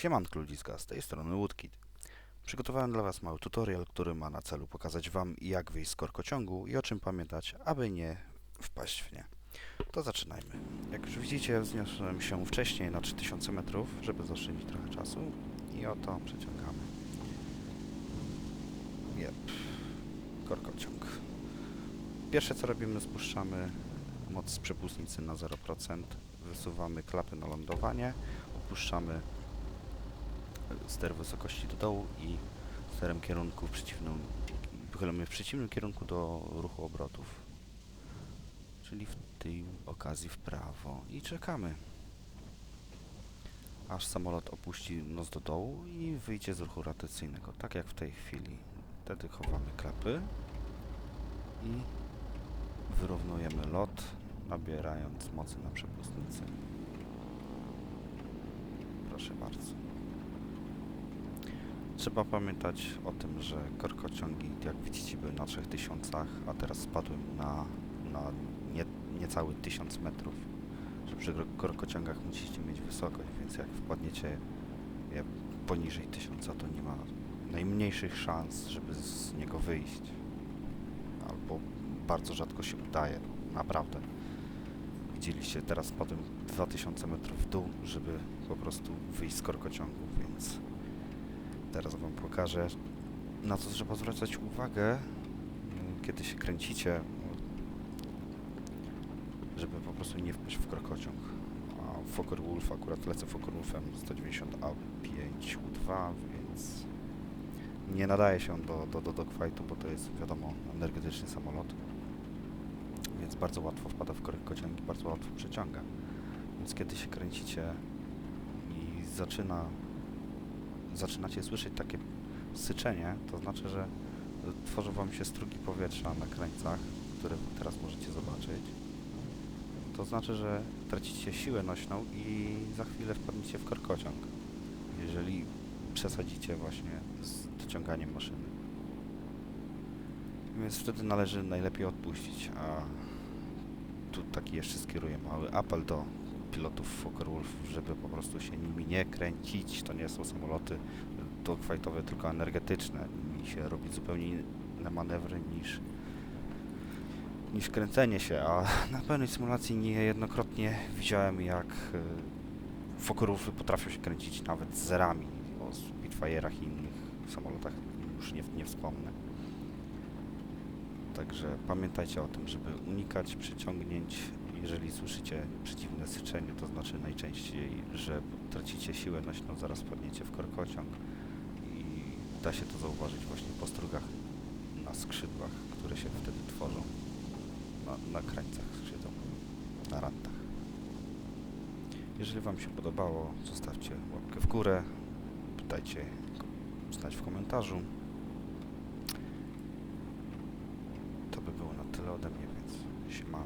Siemanko ludziska, z tej strony Woodkid. Przygotowałem dla Was mały tutorial, który ma na celu pokazać Wam jak wyjść z korkociągu i o czym pamiętać, aby nie wpaść w nie. To zaczynajmy. Jak już widzicie, wzniosłem się wcześniej na 3000 metrów, żeby zaoszczędzić trochę czasu i oto przeciągamy. Jep, korkociąg. Pierwsze co robimy, spuszczamy moc z przepustnicy na 0%, wysuwamy klapy na lądowanie, opuszczamy ster wysokości do dołu i sterem kierunku w przeciwnym, wychylamy w przeciwnym kierunku do ruchu obrotów. Czyli w tej okazji w prawo i czekamy. Aż samolot opuści nos do dołu i wyjdzie z ruchu rotacyjnego, tak jak w tej chwili. Wtedy chowamy klapy i wyrównujemy lot, nabierając mocy na przepustnicy. Proszę bardzo. Trzeba pamiętać o tym, że korkociągi, jak widzicie, były na 3000, a teraz spadły na, na nie, niecały 1000 metrów. Że przy korkociągach musicie mieć wysokość, więc jak wpadniecie je poniżej 1000, to nie ma najmniejszych szans, żeby z niego wyjść. Albo bardzo rzadko się udaje, naprawdę. Widzieliście, teraz spadłem 2000 metrów w dół, żeby po prostu wyjść z korkociągu, więc teraz Wam pokażę, na co trzeba zwracać uwagę, y, kiedy się kręcicie, żeby po prostu nie wpaść w krokociąg. A Fokker Wolf, akurat lecę Fokker Wolfem 190A5U2, więc nie nadaje się on do, do, do dogfightu, bo to jest, wiadomo, energetyczny samolot. Więc bardzo łatwo wpada w korkociągi, bardzo łatwo przeciąga. Więc kiedy się kręcicie i zaczyna zaczynacie słyszeć takie syczenie, to znaczy, że tworzą wam się strugi powietrza na krańcach, które teraz możecie zobaczyć. To znaczy, że tracicie siłę nośną i za chwilę wpadniecie w korkociąg, jeżeli przesadzicie właśnie z dociąganiem maszyny. Więc wtedy należy najlepiej odpuścić, a tu taki jeszcze skieruję mały apel do pilotów Fokker Wolf, żeby po prostu się nimi nie kręcić. To nie są samoloty dogfightowe, tylko energetyczne. Nimi się robi zupełnie inne manewry niż, niż kręcenie się, a na pełnej symulacji niejednokrotnie widziałem jak y, Fokker Wolfy potrafią się kręcić nawet zerami. O Spitfire'ach i innych samolotach już nie, nie wspomnę. Także pamiętajcie o tym, żeby unikać przyciągnięć. Jeżeli słyszycie przeciwne syczenie, to znaczy najczęściej, że tracicie siłę nośną, zaraz wpadniecie w korkociąg i da się to zauważyć właśnie po strugach na skrzydłach, które się wtedy tworzą na, na krańcach skrzydeł, na rantach. Jeżeli Wam się podobało, zostawcie łapkę w górę, pytajcie znać w komentarzu. To by było na tyle ode mnie, więc siema.